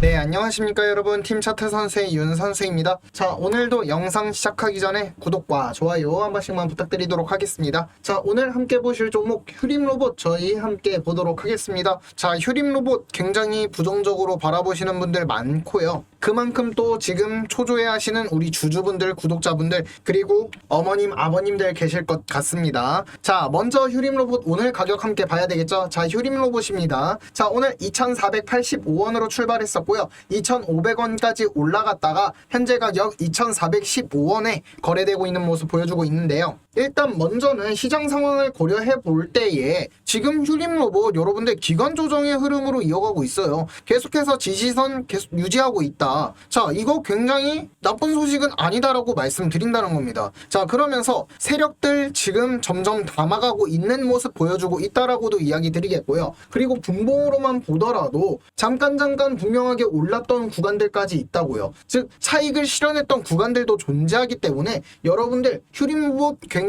네, 안녕하십니까 여러분. 팀 차트 선수의 윤 선수입니다. 자, 오늘도 영상 시작하기 전에 구독과 좋아요 한 번씩만 부탁드리도록 하겠습니다. 자, 오늘 함께 보실 종목 휴림 로봇 저희 함께 보도록 하겠습니다. 자, 휴림 로봇 굉장히 부정적으로 바라보시는 분들 많고요. 그만큼 또 지금 초조해 하시는 우리 주주분들, 구독자분들, 그리고 어머님, 아버님들 계실 것 같습니다. 자, 먼저 휴림 로봇 오늘 가격 함께 봐야 되겠죠? 자, 휴림 로봇입니다. 자, 오늘 2,485원으로 출발했었고요. 2,500원까지 올라갔다가 현재 가격 2,415원에 거래되고 있는 모습 보여주고 있는데요. 일단 먼저는 시장 상황을 고려해 볼 때에 지금 휴림 로봇 여러분들 기관 조정의 흐름으로 이어가고 있어요. 계속해서 지지선 계속 유지하고 있다. 자, 이거 굉장히 나쁜 소식은 아니다라고 말씀드린다는 겁니다. 자, 그러면서 세력들 지금 점점 담아가고 있는 모습 보여주고 있다라고도 이야기 드리겠고요. 그리고 분봉으로만 보더라도 잠깐 잠깐 분명하게 올랐던 구간들까지 있다고요. 즉 차익을 실현했던 구간들도 존재하기 때문에 여러분들 휴림 로봇 굉장히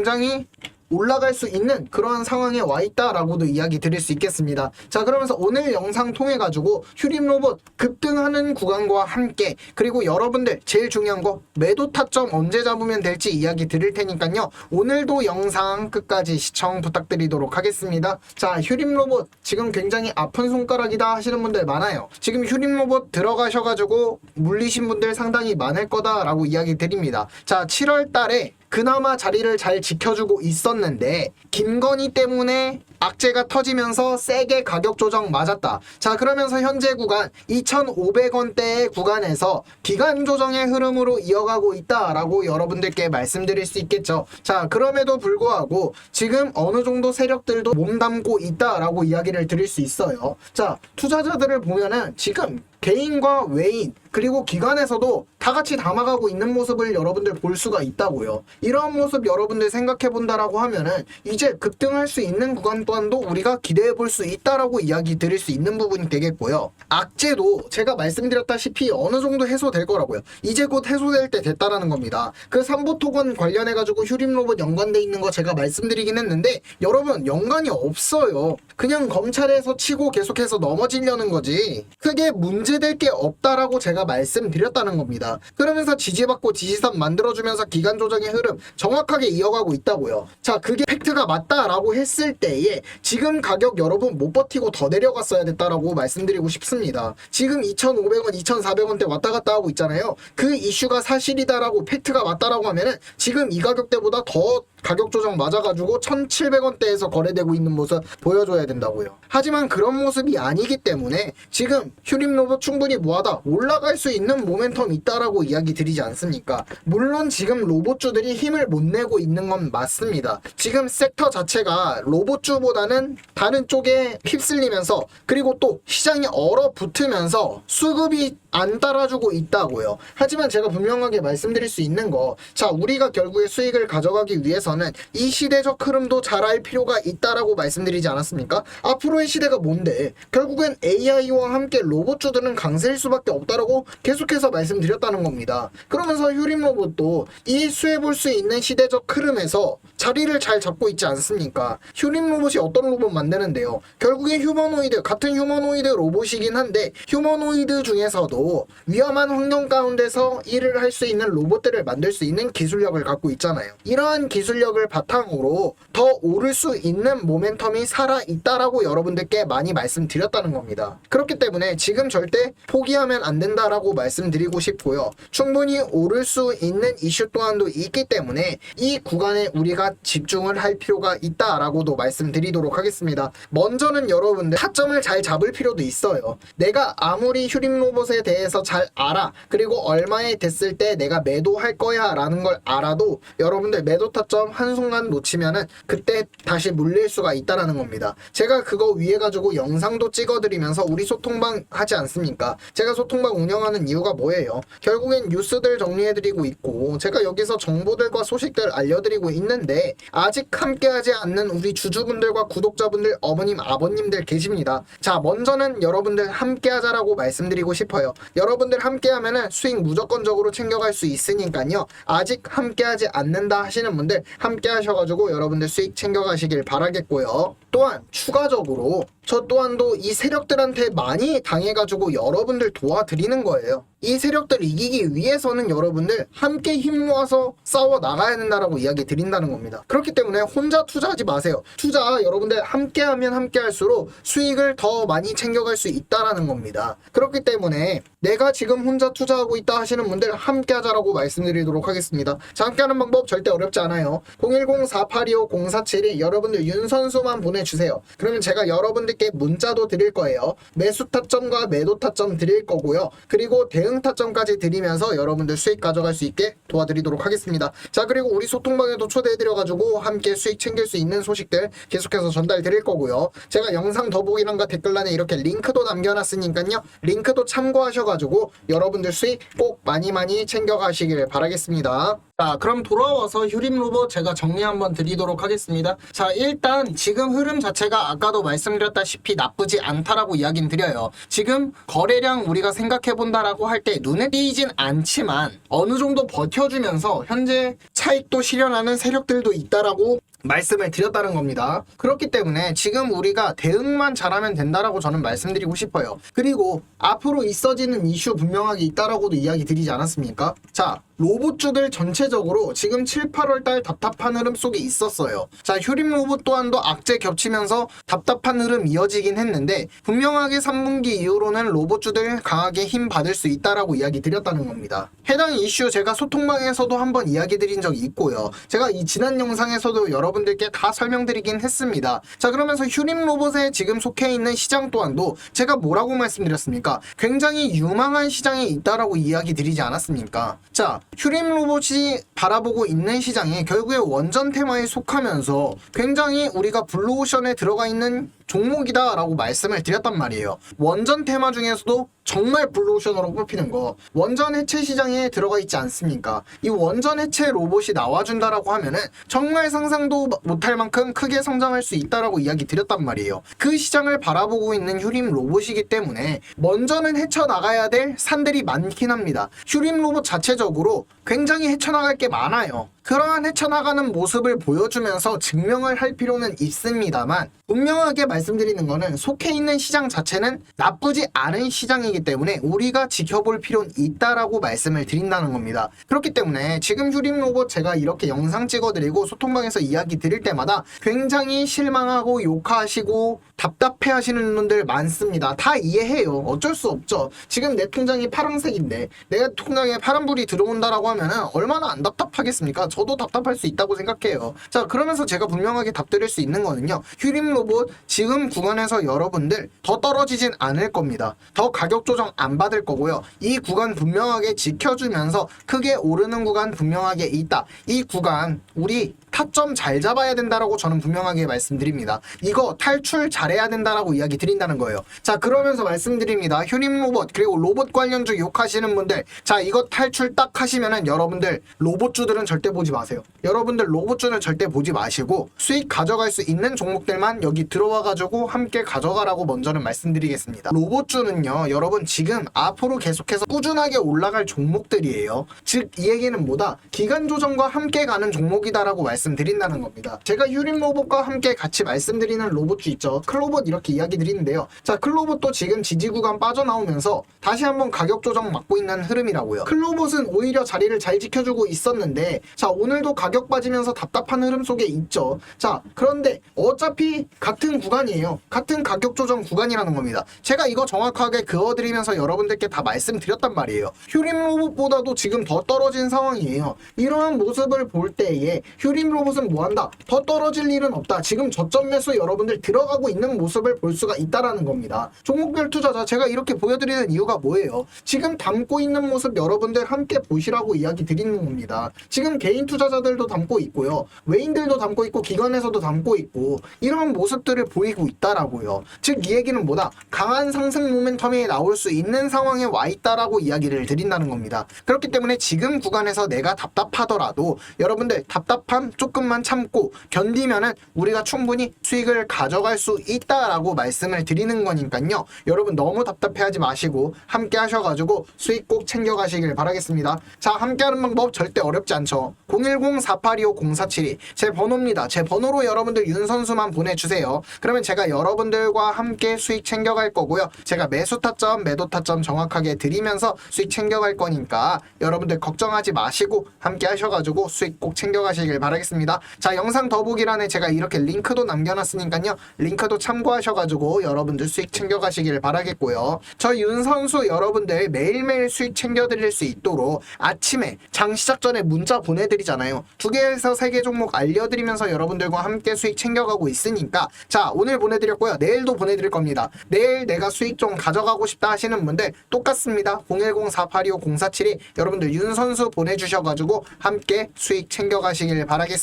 올라갈 수 있는 그러한 상황에 와 있다라고도 이야기 드릴 수 있겠습니다. 자, 그러면서 오늘 영상 통해 가지고 휴림 로봇 급등하는 구간과 함께 그리고 여러분들 제일 중요한 거 매도 타점 언제 잡으면 될지 이야기 드릴 테니까요. 오늘도 영상 끝까지 시청 부탁드리도록 하겠습니다. 자, 휴림 로봇 지금 굉장히 아픈 손가락이다 하시는 분들 많아요. 지금 휴림 로봇 들어가셔 가지고 물리신 분들 상당히 많을 거다라고 이야기 드립니다. 자, 7월 달에 그나마 자리를 잘 지켜주고 있었는데 김건희 때문에 악재가 터지면서 세게 가격 조정 맞았다. 자 그러면서 현재 구간 2,500원대의 구간에서 기간 조정의 흐름으로 이어가고 있다라고 여러분들께 말씀드릴 수 있겠죠. 자 그럼에도 불구하고 지금 어느 정도 세력들도 몸담고 있다라고 이야기를 드릴 수 있어요. 자 투자자들을 보면은 지금 개인과 외인 그리고 기관에서도 다 같이 담아가고 있는 모습을 여러분들 볼 수가 있다고요. 이러한 모습 여러분들 생각해 본다라고 하면은 이제 급등할 수 있는 구간 또한도 우리가 기대해 볼 수 있다라고 이야기 드릴 수 있는 부분이 되겠고요. 악재도 제가 말씀드렸다시피 어느 정도 해소될 거라고요. 이제 곧 해소될 때 됐다라는 겁니다. 그 삼보토건 관련해 가지고 휴림 로봇 연관돼 있는 거 제가 말씀드리긴 했는데 여러분 연관이 없어요. 그냥 검찰에서 치고 계속해서 넘어지려는 거지. 크게 문제될 게 없다라고 제가 말씀드렸다는 겁니다. 그러면서 지지받고 지지선 만들어주면서 기간 조정의 흐름 정확하게 이어가고 있다고요. 자, 그게 팩트가 맞다라고 했을 때에 지금 가격 여러분 못 버티고 더 내려갔어야 됐다라고 말씀드리고 싶습니다. 지금 2,500원, 2,400원대 왔다 갔다 하고 있잖아요. 그 이슈가 사실이다라고 팩트가 맞다라고 하면은 지금 이 가격대보다 더 가격 조정 맞아가지고 1,700원대에서 거래되고 있는 모습 보여줘야 된다고요. 하지만 그런 모습이 아니기 때문에 지금 휴림 로봇 충분히 뭐하다 올라갈 수 있는 모멘텀 있다라고 이야기 드리지 않습니까? 물론 지금 로봇주들이 힘을 못 내고 있는 건 맞습니다. 지금 섹터 자체가 로봇주보다는 다른 쪽에 휩쓸리면서 그리고 또 시장이 얼어붙으면서 수급이 안 따라주고 있다고요. 하지만 제가 분명하게 말씀드릴 수 있는 거, 자, 우리가 결국에 수익을 가져가기 위해서는 이 시대적 흐름도 잘 알 필요가 있다라고 말씀드리지 않았습니까? 앞으로의 시대가 뭔데? 결국엔 AI와 함께 로봇주들은 강세일 수밖에 없다라고 계속해서 말씀드렸다는 겁니다. 그러면서 휴림 로봇도 이 수해볼 수 있는 시대적 흐름에서 자리를 잘 잡고 있지 않습니까? 휴림 로봇이 어떤 로봇 만드는데요? 결국엔 휴머노이드, 같은 휴머노이드 로봇이긴 한데 휴머노이드 중에서도 위험한 환경 가운데서 일을 할 수 있는 로봇들을 만들 수 있는 기술력을 갖고 있잖아요. 이러한 기술력을 바탕으로 더 오를 수 있는 모멘텀이 살아 있다라고 여러분들께 많이 말씀드렸다는 겁니다. 그렇기 때문에 지금 절대 포기하면 안 된다라고 말씀드리고 싶고요. 충분히 오를 수 있는 이슈 또한도 있기 때문에 이 구간에 우리가 집중을 할 필요가 있다라고도 말씀드리도록 하겠습니다. 먼저는 여러분들 타점을 잘 잡을 필요도 있어요. 내가 아무리 휴림 로봇에 대해 서 잘 알아. 그리고 얼마에 됐을 때 내가 매도할 거야 라는 걸 알아도 여러분들 매도 타점 한순간 놓치면은 그때 다시 물릴 수가 있다라는 겁니다. 제가 그거 위해 가지고 영상도 찍어드리면서 우리 소통방 하지 않습니까? 제가 소통방 운영하는 이유가 뭐예요? 결국엔 뉴스들 정리해드리고 있고 제가 여기서 정보들과 소식들 알려드리고 있는데 아직 함께하지 않는 우리 주주분들과 구독자분들 어머님 아버님들 계십니다. 자 먼저는 여러분들 함께하자라고 말씀드리고 싶어요. 여러분들 함께하면은 수익 무조건적으로 챙겨갈 수 있으니까요. 아직 함께하지 않는다 하시는 분들 함께 하셔가지고 여러분들 수익 챙겨가시길 바라겠고요. 또한 추가적으로 저 또한도 이 세력들한테 많이 당해가지고 여러분들 도와드리는 거예요. 이 세력들 이기기 위해서는 여러분들 함께 힘 모아서 싸워 나가야 된다라고 이야기 드린다는 겁니다. 그렇기 때문에 혼자 투자하지 마세요. 투자 여러분들 함께 하면 함께 할수록 수익을 더 많이 챙겨갈 수 있다라는 겁니다. 그렇기 때문에 내가 지금 혼자 투자하고 있다 하시는 분들 함께 하자라고 말씀드리도록 하겠습니다. 자, 함께 하는 방법 절대 어렵지 않아요. 010-4825-0472 여러분들 윤선수만 보내 주세요. 그러면 제가 여러분들께 문자도 드릴 거예요. 매수 타점과 매도 타점 드릴 거고요. 그리고 대응 타점까지 드리면서 여러분들 수익 가져갈 수 있게 도와드리도록 하겠습니다. 자, 그리고 우리 소통방에도 초대해드려가지고 함께 수익 챙길 수 있는 소식들 계속해서 전달 드릴 거고요. 제가 영상 더보기란과 댓글란에 이렇게 링크도 남겨놨으니까요. 링크도 참고하셔가지고 여러분들 수익 꼭 많이 많이 챙겨가시길 바라겠습니다. 자, 그럼 돌아와서 휴림 로봇 제가 정리 한번 드리도록 하겠습니다. 자, 일단 지금 흐름 자체가 아까도 말씀드렸다시피 나쁘지 않다라고 이야기는 드려요. 지금 거래량 우리가 생각해 본다라고 할 때 눈에 띄진 않지만 어느 정도 버텨주면서 현재 차익도 실현하는 세력들도 있다라고 말씀을 드렸다는 겁니다. 그렇기 때문에 지금 우리가 대응만 잘하면 된다라고 저는 말씀드리고 싶어요. 그리고 앞으로 있어지는 이슈 분명하게 있다라고도 이야기 드리지 않았습니까? 자, 로봇주들 전체적으로 지금 7, 8월 달 답답한 흐름 속에 있었어요. 자, 휴림 로봇 또한도 악재 겹치면서 답답한 흐름 이어지긴 했는데 분명하게 3분기 이후로는 로봇주들 강하게 힘 받을 수 있다라고 이야기 드렸다는 겁니다. 해당 이슈 제가 소통방에서도 한번 이야기 드린 적이 있고요. 제가 이 지난 영상에서도 여러 분들께 다 설명드리긴 했습니다. 자, 그러면서 휴림 로봇에 지금 속해 있는 시장 또한도 제가 뭐라고 말씀드렸습니까? 굉장히 유망한 시장에 있다라고 이야기 드리지 않았습니까? 자, 휴림 로봇이 바라보고 있는 시장이 결국에 원전 테마에 속하면서 굉장히 우리가 블루오션에 들어가 있는 종목이다라고 말씀을 드렸단 말이에요. 원전 테마 중에서도 정말 블루오션으로 뽑히는 거 원전 해체 시장에 들어가 있지 않습니까? 이 원전 해체 로봇이 나와준다라고 하면은 정말 상상도 못할 만큼 크게 성장할 수 있다라고 이야기 드렸단 말이에요. 그 시장을 바라보고 있는 휴림 로봇이기 때문에 먼저는 헤쳐나가야 될 산들이 많긴 합니다. 휴림 로봇 자체적으로 굉장히 헤쳐나갈 게 많아요. 그러한 헤쳐나가는 모습을 보여주면서 증명을 할 필요는 있습니다만 분명하게 말씀드리는 거는 속해 있는 시장 자체는 나쁘지 않은 시장이기 때문에 우리가 지켜볼 필요는 있다라고 말씀을 드린다는 겁니다. 그렇기 때문에 지금 휴림 로봇 제가 이렇게 영상 찍어드리고 소통방에서 이야기 드릴 때마다 굉장히 실망하고 욕하시고 답답해 하시는 분들 많습니다. 다 이해해요. 어쩔 수 없죠. 지금 내 통장이 파란색인데 내가 통장에 파란불이 들어온다라고 하면은 얼마나 안 답답하겠습니까? 저도 답답할 수 있다고 생각해요. 자, 그러면서 제가 분명하게 답드릴 수 있는 거는요. 휴림 로봇 지금 구간에서 여러분들 더 떨어지진 않을 겁니다. 더 가격 조정 안 받을 거고요. 이 구간 분명하게 지켜주면서 크게 오르는 구간 분명하게 있다. 이 구간 우리 타점 잘 잡아야 된다라고 저는 분명하게 말씀드립니다. 이거 탈출 잘해야 된다라고 이야기 드린다는 거예요. 자, 그러면서 말씀드립니다. 휴림 로봇 그리고 로봇 관련주 욕하시는 분들 자, 이거 탈출 딱 하시면은 여러분들 로봇주들은 절대 보지 마세요. 여러분들 로봇주는 절대 보지 마시고 수익 가져갈 수 있는 종목들만 여기 들어와 가지고 함께 가져가라고 먼저는 말씀드리겠습니다. 로봇주는요. 여러분 지금 앞으로 계속해서 꾸준하게 올라갈 종목들이에요. 즉 이 얘기는 뭐다? 기간 조정과 함께 가는 종목이다라고 말씀 드린다는 겁니다. 제가 유림 로봇과 함께 같이 말씀드리는 로봇주 있죠. 클로봇 이렇게 이야기 드리는데요. 자, 클로봇도 지금 지지 구간 빠져나오면서 다시 한번 가격 조정 맞고 있는 흐름이라고요. 클로봇은 오히려 자리를 잘 지켜주고 있었는데 자, 오늘도 가격 빠지면서 답답한 흐름 속에 있죠. 자, 그런데 어차피 같은 구간이에요. 같은 가격 조정 구간이라는 겁니다. 제가 이거 정확하게 그어드리면서 여러분들께 다 말씀드렸단 말이에요. 휴림 로봇보다도 지금 더 떨어진 상황이에요. 이러한 모습을 볼 때에 휴림 로봇은 뭐한다? 더 떨어질 일은 없다. 지금 저점 매수 여러분들 들어가고 있는 모습을 볼 수가 있다라는 겁니다. 종목별 투자자 제가 이렇게 보여드리는 이유가 뭐예요? 지금 담고 있는 모습 여러분들 함께 보시라고 이야기 드리는 겁니다. 지금 개인 투자자들도 담고 있고요. 외인들도 담고 있고 기관에서도 담고 있고 이러한 모습들을 보이고 있다라고요. 즉 이 얘기는 뭐다? 강한 상승 모멘텀이 나올 수 있는 상황에 와 있다라고 이야기를 드린다는 겁니다. 그렇기 때문에 지금 구간에서 내가 답답하더라도 여러분들 답답함 조금만 참고 견디면은 우리가 충분히 수익을 가져갈 수 있다라고 말씀을 드리는 거니까요. 여러분 너무 답답해하지 마시고 함께 하셔가지고 수익 꼭 챙겨가시길 바라겠습니다. 자, 함께하는 방법 절대 어렵지 않죠. 010-4825-0472 제 번호입니다. 제 번호로 여러분들 윤 선수만 보내주세요. 그러면 제가 여러분들과 함께 수익 챙겨갈 거고요. 제가 매수 타점, 매도 타점 정확하게 드리면서 수익 챙겨갈 거니까 여러분들 걱정하지 마시고 함께 하셔가지고 수익 꼭 챙겨가시길 바라겠습니다. 자, 영상 더보기란에 제가 이렇게 링크도 남겨놨으니까요. 링크도 참고하셔가지고 여러분들 수익 챙겨가시길 바라겠고요. 저 윤 선수 여러분들 매일매일 수익 챙겨드릴 수 있도록 아침에 장 시작 전에 문자 보내드리잖아요. 두 개에서 세 개 종목 알려드리면서 여러분들과 함께 수익 챙겨가고 있으니까 자 오늘 보내드렸고요. 내일도 보내드릴 겁니다. 내일 내가 수익 좀 가져가고 싶다 하시는 분들 똑같습니다. 010-4825-0472 여러분들 윤 선수 보내주셔가지고 함께 수익 챙겨가시길 바라겠습니다.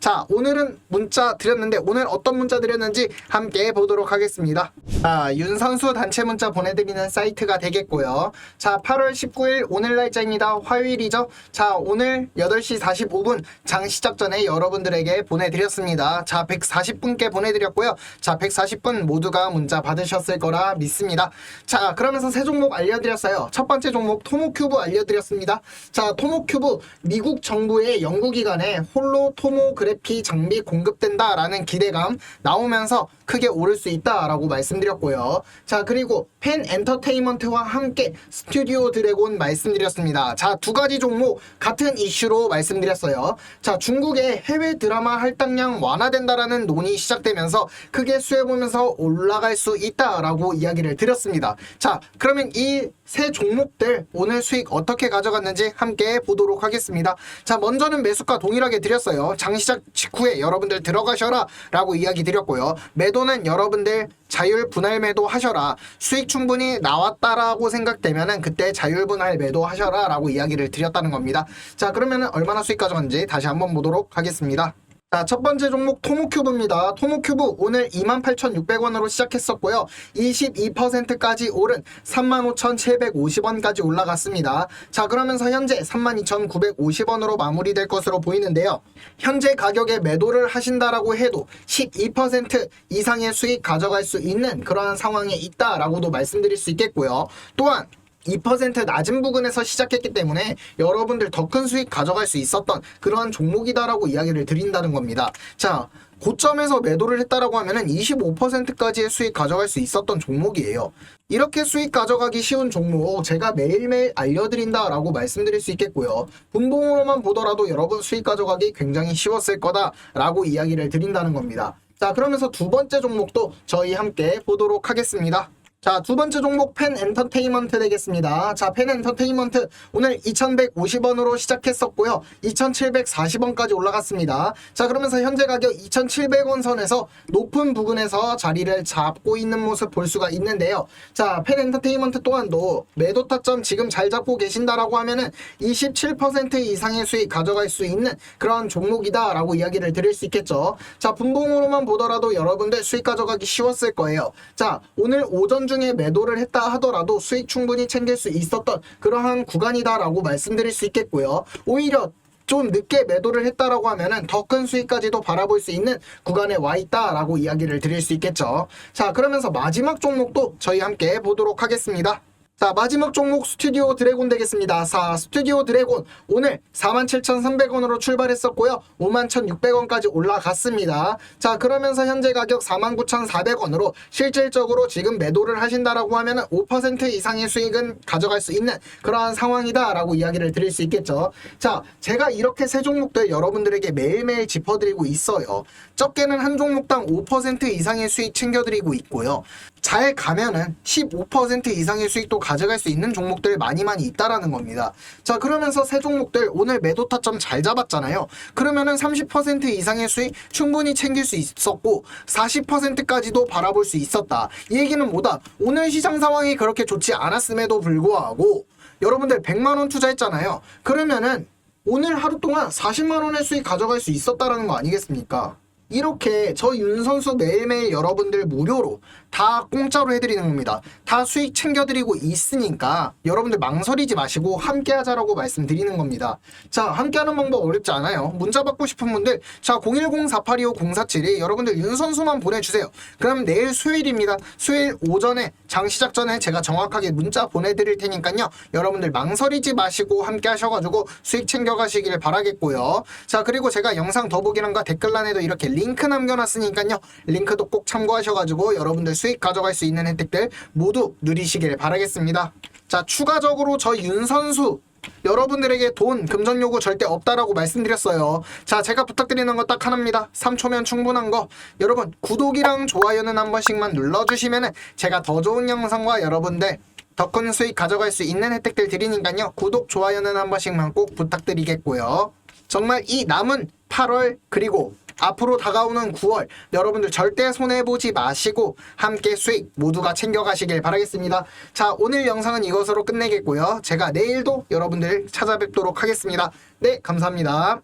자 오늘은 문자 드렸는데 오늘 어떤 문자 드렸는지 함께 보도록 하겠습니다. 자, 윤 선수 단체 문자 보내드리는 사이트가 되겠고요. 자, 8월 19일 오늘 날짜입니다. 화요일이죠. 자, 오늘 8시 45분 장 시작 전에 여러분들에게 보내드렸습니다. 자, 140분께 보내드렸고요. 자, 140분 모두가 문자 받으셨을 거라 믿습니다. 자, 그러면서 새 종목 알려드렸어요. 첫 번째 종목 토모큐브 알려드렸습니다. 자, 토모큐브 미국 정부의 연구기관에 홀로 토모그래피 장비 공급된다라는 기대감 나오면서 크게 오를 수 있다라고 말씀드렸고요. 자, 그리고 팬 엔터테인먼트와 함께 스튜디오 드래곤 말씀드렸습니다. 자, 두 가지 종목 같은 이슈로 말씀드렸어요. 자, 중국의 해외 드라마 할당량 완화된다라는 논의 시작되면서 크게 수혜보면서 올라갈 수 있다라고 이야기를 드렸습니다. 자, 그러면 이 세 종목들 오늘 수익 어떻게 가져갔는지 함께 보도록 하겠습니다. 자, 먼저는 매수가 동일하게 드렸어요. 장 시작 직후에 여러분들 들어가셔라 라고 이야기 드렸고요. 매도 는 여러분들 자율 분할 매도 하셔라. 수익 충분히 나왔다라고 생각되면은 그때 자율 분할 매도 하셔라 라고 이야기를 드렸다는 겁니다. 자, 그러면은 얼마나 수익 가져갔는지 다시 한번 보도록 하겠습니다. 자, 첫 번째 종목 토모큐브입니다. 토모큐브 오늘 28,600원으로 시작했었고요. 22%까지 오른 35,750원까지 올라갔습니다. 자, 그러면서 현재 32,950원으로 마무리될 것으로 보이는데요. 현재 가격에 매도를 하신다라고 해도 12% 이상의 수익 가져갈 수 있는 그러한 상황에 있다라고도 말씀드릴 수 있겠고요. 또한 2% 낮은 부근에서 시작했기 때문에 여러분들 더 큰 수익 가져갈 수 있었던 그러한 종목이다라고 이야기를 드린다는 겁니다. 자, 고점에서 매도를 했다라고 하면은 25%까지의 수익 가져갈 수 있었던 종목이에요. 이렇게 수익 가져가기 쉬운 종목 제가 매일매일 알려드린다라고 말씀드릴 수 있겠고요. 분봉으로만 보더라도 여러분 수익 가져가기 굉장히 쉬웠을 거다라고 이야기를 드린다는 겁니다. 자, 그러면서 두 번째 종목도 저희 함께 보도록 하겠습니다. 자, 두 번째 종목 펜 엔터테인먼트 되겠습니다. 자, 펜 엔터테인먼트 오늘 2,150원으로 시작했었고요. 2,740원까지 올라갔습니다. 자, 그러면서 현재 가격 2,700원 선에서 높은 부근에서 자리를 잡고 있는 모습 볼 수가 있는데요. 자, 펜 엔터테인먼트 또한도 매도 타점 지금 잘 잡고 계신다라고 하면은 27% 이상의 수익 가져갈 수 있는 그런 종목이다라고 이야기를 드릴 수 있겠죠. 자, 분봉으로만 보더라도 여러분들 수익 가져가기 쉬웠을 거예요. 자, 오늘 오전 중에 매도를 했다 하더라도 수익 충분히 챙길 수 있었던 그러한 구간이다라고 말씀드릴 수 있겠고요. 오히려 좀 늦게 매도를 했다라고 하면은 더 큰 수익까지도 바라볼 수 있는 구간에 와 있다라고 이야기를 드릴 수 있겠죠. 자, 그러면서 마지막 종목도 저희 함께 보도록 하겠습니다. 자, 마지막 종목 스튜디오 드래곤 되겠습니다. 자, 스튜디오 드래곤 오늘 47,300원으로 출발했었고요. 51,600원까지 올라갔습니다. 자, 그러면서 현재 가격 49,400원으로 실질적으로 지금 매도를 하신다라고 하면은 5% 이상의 수익은 가져갈 수 있는 그러한 상황이다라고 이야기를 드릴 수 있겠죠. 자, 제가 이렇게 세 종목들 여러분들에게 매일매일 짚어드리고 있어요. 적게는 한 종목당 5% 이상의 수익 챙겨드리고 있고요. 잘 가면은 15% 이상의 수익도 가져갈 수 있는 종목들 많이 많이 있다라는 겁니다. 자, 그러면서 세 종목들 오늘 매도 타점 잘 잡았잖아요. 그러면은 30% 이상의 수익 충분히 챙길 수 있었고 40%까지도 바라볼 수 있었다. 이 얘기는 뭐다? 오늘 시장 상황이 그렇게 좋지 않았음에도 불구하고 여러분들 100만 원 투자했잖아요. 그러면은 오늘 하루 동안 40만 원의 수익 가져갈 수 있었다라는 거 아니겠습니까? 이렇게 저 윤 선수 매일매일 여러분들 무료로 다 공짜로 해드리는 겁니다. 다 수익 챙겨드리고 있으니까 여러분들 망설이지 마시고 함께 하자라고 말씀드리는 겁니다. 자, 함께 하는 방법 어렵지 않아요. 문자 받고 싶은 분들, 자, 010-4825-047이 여러분들 윤 선수만 보내주세요. 그럼 내일 수요일입니다. 수요일 오전에 장 시작 전에 제가 정확하게 문자 보내드릴 테니까요. 여러분들 망설이지 마시고 함께 하셔가지고 수익 챙겨가시길 바라겠고요. 자, 그리고 제가 영상 더보기란과 댓글란에도 이렇게 링크 남겨놨으니까요. 링크도 꼭 참고하셔가지고 여러분들 수익 가져갈 수 있는 혜택들 모두 누리시길 바라겠습니다. 자, 추가적으로 저 윤 선수 여러분들에게 돈, 금전 요구 절대 없다라고 말씀드렸어요. 자, 제가 부탁드리는 건딱 하나입니다. 3초면 충분한 거. 여러분, 구독이랑 좋아요는 한 번씩만 눌러주시면은 제가 더 좋은 영상과 여러분들 더 큰 수익 가져갈 수 있는 혜택들 드리니까요. 구독, 좋아요는 한 번씩만 꼭 부탁드리겠고요. 정말 이 남은 8월 그리고 앞으로 다가오는 9월 여러분들 절대 손해보지 마시고 함께 수익 모두가 챙겨가시길 바라겠습니다. 자 오늘 영상은 이것으로 끝내겠고요. 제가 내일도 여러분들 찾아뵙도록 하겠습니다. 네 감사합니다.